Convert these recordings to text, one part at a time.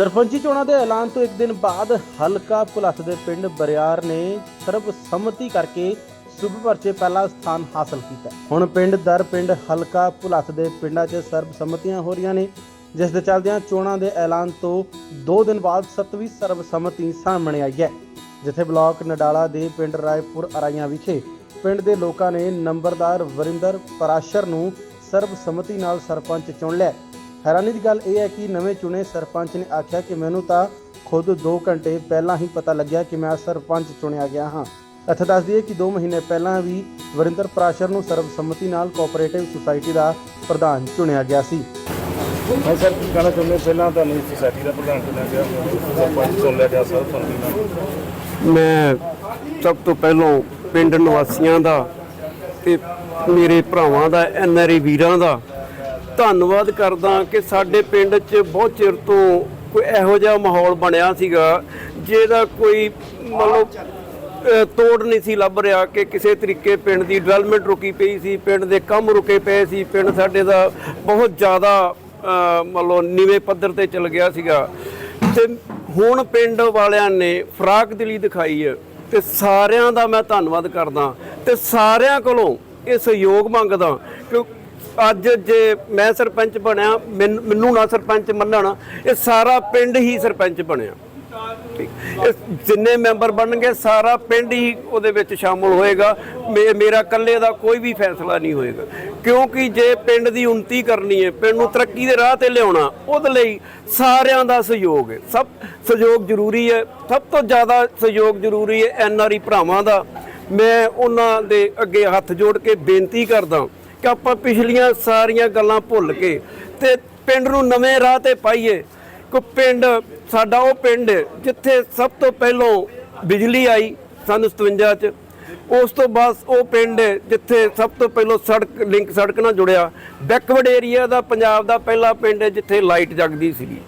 ਸਰਪੰਚੀ ਚੋਣਾਂ ਦੇ ਐਲਾਨ ਤੋਂ ਇੱਕ ਦਿਨ ਬਾਅਦ ਹਲਕਾ ਭੁਲੱਥ ਦੇ ਪਿੰਡ ਬਰਿਆਰ ਨੇ ਸਰਬਸੰਮਤੀ ਕਰਕੇ ਸੂਬੇ ਭਰ 'ਚ ਪਹਿਲਾ ਸਥਾਨ ਹਾਸਲ ਕੀਤਾ। ਹੁਣ ਪਿੰਡ ਦਰ ਪਿੰਡ ਹਲਕਾ ਭੁਲੱਥ ਦੇ ਪਿੰਡਾਂ 'ਚ ਸਰਬਸੰਮਤੀਆਂ ਹੋ ਰਹੀਆਂ ਨੇ, ਜਿਸ ਦੇ ਚੱਲਦਿਆਂ ਚੋਣਾਂ ਦੇ ਐਲਾਨ ਤੋਂ 2 ਦਿਨ ਬਾਅਦ 7ਵੀਂ ਸਰਬਸੰਮਤੀ ਸਾਹਮਣੇ ਆਈ ਹੈ, ਜਿੱਥੇ ਬਲਾਕ ਨਡਾਲਾ ਦੇ ਪਿੰਡ ਰਾਏਪੁਰ ਅਰਾਈਆਂ ਵਿਖੇ ਪਿੰਡ ਦੇ ਲੋਕਾਂ ਨੇ ਨੰਬਰਦਾਰ ਵਰਿੰਦਰ ਪਰਾਸ਼ਰ ਨੂੰ ਸਰਬਸੰਮਤੀ ਨਾਲ ਸਰਪੰਚ ਚੁਣ ਲਿਆ। ਹੈਰਾਨੀ ਦੀ ਗੱਲ ਇਹ ਹੈ ਕਿ ਨਵੇਂ ਚੁਣੇ ਸਰਪੰਚ ਨੇ ਆਖਿਆ ਕਿ ਮੈਨੂੰ ਤਾਂ ਖੁਦ 2 ਘੰਟੇ ਪਹਿਲਾਂ ਹੀ ਪਤਾ ਲੱਗਿਆ ਕਿ ਮੈਂ ਸਰਪੰਚ ਚੁਣਿਆ ਗਿਆ ਹਾਂ। ਇੱਥੇ ਦੱਸ ਦਈਏ ਕਿ 2 ਮਹੀਨੇ ਪਹਿਲਾਂ ਵੀ ਵਰਿੰਦਰ ਪ੍ਰਾਸ਼ਰ ਨੂੰ ਸਰਬਸੰਮਤੀ ਨਾਲ ਕੋਆਪਰੇਟਿਵ ਸੁਸਾਇਟੀ ਦਾ ਪ੍ਰਧਾਨ ਚੁਣਿਆ ਗਿਆ ਸੀ। ਹਾਂ ਸਰ ਕੀ ਕਹਿਣਾ ਚਾਹੁੰਦੇ? ਪਹਿਲਾਂ ਤੁਹਾਨੂੰ ਇਸ ਸੁਸਾਇਟੀ ਦਾ ਪ੍ਰਧਾਨ ਚੁਣਿਆ ਗਿਆ ਸਰਪੰਚ ਚੁਣ ਲਿਆ ਗਿਆ ਸਰ ਨਾਲ। ਮੈਂ ਸਭ ਤੋਂ ਪਹਿਲਾਂ ਪਿੰਡ ਨਿਵਾਸੀਆਂ ਦਾ ਤੇ ਮੇਰੇ ਭਰਾਵਾਂ ਦਾ ਐਨਆਰਏ ਵੀਰਾਂ ਦਾ ਧੰਨਵਾਦ ਕਰਦਾ ਕਿ ਸਾਡੇ ਪਿੰਡ 'ਚ ਬਹੁਤ ਚਿਰ ਤੋਂ ਕੋਈ ਇਹੋ ਜਿਹਾ ਮਾਹੌਲ ਬਣਿਆ ਸੀਗਾ, ਜਿਹਦਾ ਕੋਈ ਮਤਲਬ ਤੋੜ ਨਹੀਂ ਸੀ ਲੱਭ ਰਿਹਾ ਕਿ ਕਿਸੇ ਤਰੀਕੇ ਪਿੰਡ ਦੀ ਡਿਵੈਲਪਮੈਂਟ ਰੁਕੀ ਪਈ ਸੀ, ਪਿੰਡ ਦੇ ਕੰਮ ਰੁਕੇ ਪਏ ਸੀ, ਪਿੰਡ ਸਾਡੇ ਦਾ ਬਹੁਤ ਜ਼ਿਆਦਾ ਮਤਲਬ ਨੀਵੇਂ ਪੱਧਰ ਤੇ ਚਲ ਗਿਆ ਸੀਗਾ। ਤੇ ਹੁਣ ਪਿੰਡ ਵਾਲਿਆਂ ਨੇ ਫਰਾਕ ਦਿਲੀ ਦਿਖਾਈ ਹੈ ਤੇ ਸਾਰਿਆਂ ਦਾ ਮੈਂ ਧੰਨਵਾਦ ਕਰਦਾ ਤੇ ਸਾਰਿਆਂ ਕੋਲੋਂ ਇਹ ਸਹਿਯੋਗ ਮੰਗਦਾ ਕਿ ਅੱਜ ਜੇ ਮੈਂ ਸਰਪੰਚ ਬਣਿਆ, ਮੈਨ- ਮੈਨੂੰ ਨਾ ਸਰਪੰਚ ਮੰਨਣ, ਇਹ ਸਾਰਾ ਪਿੰਡ ਹੀ ਸਰਪੰਚ ਬਣਿਆ। ਠੀਕ। ਇਹ ਜਿੰਨੇ ਮੈਂਬਰ ਬਣਨਗੇ, ਸਾਰਾ ਪਿੰਡ ਹੀ ਉਹਦੇ ਵਿੱਚ ਸ਼ਾਮਲ ਹੋਏਗਾ। ਮੇ- ਮੇਰਾ ਇਕੱਲੇ ਦਾ ਕੋਈ ਵੀ ਫੈਸਲਾ ਨਹੀਂ ਹੋਏਗਾ। ਕਿਉਂਕਿ ਜੇ ਪਿੰਡ ਦੀ ਉન્નਤੀ ਕਰਨੀ ਹੈ, ਪਿੰਡ ਨੂੰ ਤਰੱਕੀ ਦੇ ਰਾਹ ਤੇ ਲਿਆਉਣਾ, ਉਹਦੇ ਲਈ ਸਾਰਿਆਂ ਦਾ ਸਹਿਯੋਗ ਹੈ। ਸਭ ਸਹਿਯੋਗ ਜ਼ਰੂਰੀ ਹੈ। ਸਭ ਤੋਂ ਜ਼ਿਆਦਾ ਸਹਿਯੋਗ ਜ਼ਰੂਰੀ ਹੈ ਐਨਆਰਈ ਭਰਾਵਾਂ ਦਾ। ਮੈਂ ਉਹਨਾਂ ਦੇ ਅੱਗੇ ਹੱਥ ਜੋੜ ਕੇ ਬੇਨਤੀ ਕਰਦਾ ਕਿ ਆਪਾਂ ਪਿਛਲੀਆਂ ਸਾਰੀਆਂ ਗੱਲਾਂ ਭੁੱਲ ਕੇ ਤੇ ਪਿੰਡ ਨੂੰ ਨਵੇਂ ਰਾਹ ਤੇ ਪਾਈਏ। ਕੋ ਪਿੰਡ, ਸਾਡਾ ਉਹ ਪਿੰਡ ਜਿੱਥੇ ਸਭ ਤੋਂ ਪਹਿਲਾਂ ਬਿਜਲੀ ਆਈ ਸਨ 57 ਚ, ਉਸ ਤੋਂ ਬਾਅਦ ਉਹ ਪਿੰਡ ਜਿੱਥੇ ਸਭ ਤੋਂ ਪਹਿਲਾਂ ਸੜਕ, ਲਿੰਕ ਸੜਕ ਨਾਲ ਜੁੜਿਆ। ਬੈਕਵਰਡ ਏਰੀਆ ਦਾ, ਪੰਜਾਬ ਦਾ ਪਹਿਲਾ ਪਿੰਡ ਹੈ ਜਿੱਥੇ ਲਾਈਟ ਜਗਦੀ ਸੀਗੀ।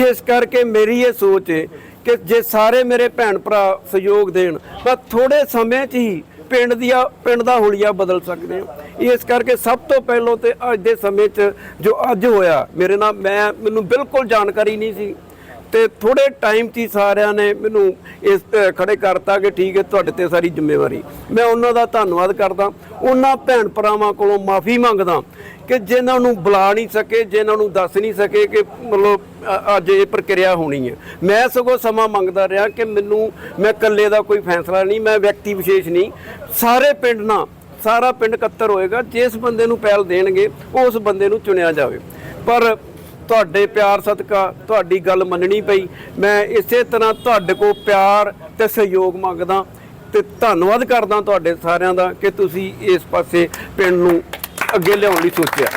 ਇਸ ਕਰਕੇ ਮੇਰੀ ਇਹ ਸੋਚ ਹੈ ਕਿ ਜੇ ਸਾਰੇ ਮੇਰੇ ਭੈਣ ਭਰਾ ਸਹਿਯੋਗ ਦੇਣ, ਤਾਂ ਥੋੜੇ ਸਮੇਂ 'ਚ ਹੀ ਪਿੰਡ ਦੀਆਂ, ਪਿੰਡ ਦਾ ਹੁਲੀਆ ਬਦਲ ਸਕਦੇ ਹਾਂ। ਇਸ ਕਰਕੇ ਸਭ ਤੋਂ ਪਹਿਲਾਂ ਤੇ ਅੱਜ ਦੇ ਸਮੇਂ 'ਚ ਜੋ ਅੱਜ ਹੋਇਆ, ਮੇਰੇ ਨਾਲ ਮੈਂ, ਮੈਨੂੰ ਬਿਲਕੁਲ ਜਾਣਕਾਰੀ ਨਹੀਂ ਸੀ। ਤੇ ਥੋੜੇ ਟਾਈਮ 'ਚ ਸਾਰਿਆਂ ਨੇ ਮੈਨੂੰ ਇਸ ਤੇ ਖੜੇ ਕਰਤਾ ਕਿ ਠੀਕ ਹੈ, ਤੁਹਾਡੇ ਤੇ ਸਾਰੀ ਜ਼ਿੰਮੇਵਾਰੀ। ਮੈਂ ਉਹਨਾਂ ਦਾ ਧੰਨਵਾਦ ਕਰਦਾ। ਉਹਨਾਂ ਭੈਣ ਭਰਾਵਾਂ ਕੋਲੋਂ ਮਾਫੀ ਮੰਗਦਾ ਕਿ ਜਿਨ੍ਹਾਂ ਨੂੰ ਬੁਲਾ ਨਹੀਂ ਸਕੇ, ਜਿਨ੍ਹਾਂ ਨੂੰ ਦੱਸ ਨਹੀਂ ਸਕੇ ਕਿ ਮਤਲਬ ਅੱਜ ਇਹ ਪ੍ਰਕਿਰਿਆ ਹੋਣੀ ਹੈ। ਮੈਂ ਸਗੋਂ ਸਮਾਂ ਮੰਗਦਾ ਰਿਹਾ ਕਿ ਮੈਨੂੰ, ਮੈਂ ਇਕੱਲੇ ਦਾ ਕੋਈ ਫੈਸਲਾ ਨਹੀਂ, ਮੈਂ ਵਿਅਕਤੀ ਵਿਸ਼ੇਸ਼ ਨਹੀਂ। ਸਾਰੇ ਪਿੰਡ ਨਾਲ ਸਾਰਾ ਪਿੰਡ ਇਕੱਤਰ ਹੋਏਗਾ, ਜਿਸ ਬੰਦੇ ਨੂੰ ਪਹਿਲ ਦੇਣਗੇ ਉਸ ਬੰਦੇ ਨੂੰ ਚੁਣਿਆ ਜਾਵੇ। ਪਰ ਤੁਹਾਡੇ ਪਿਆਰ ਸਦਕਾ ਤੁਹਾਡੀ ਗੱਲ ਮੰਨਣੀ ਪਈ। ਮੈਂ ਇਸੇ ਤਰ੍ਹਾਂ ਤੁਹਾਡੇ ਕੋਲ ਪਿਆਰ ਤੇ ਸਹਿਯੋਗ ਮੰਗਦਾ ਤੇ ਧੰਨਵਾਦ ਕਰਦਾ ਤੁਹਾਡੇ ਸਾਰਿਆਂ ਦਾ ਕਿ ਤੁਸੀਂ ਇਸ ਪਾਸੇ ਪਿੰਡ ਨੂੰ ਅੱਗੇ ਲਿਆਉਣ ਲਈ ਸੋਚਿਆ।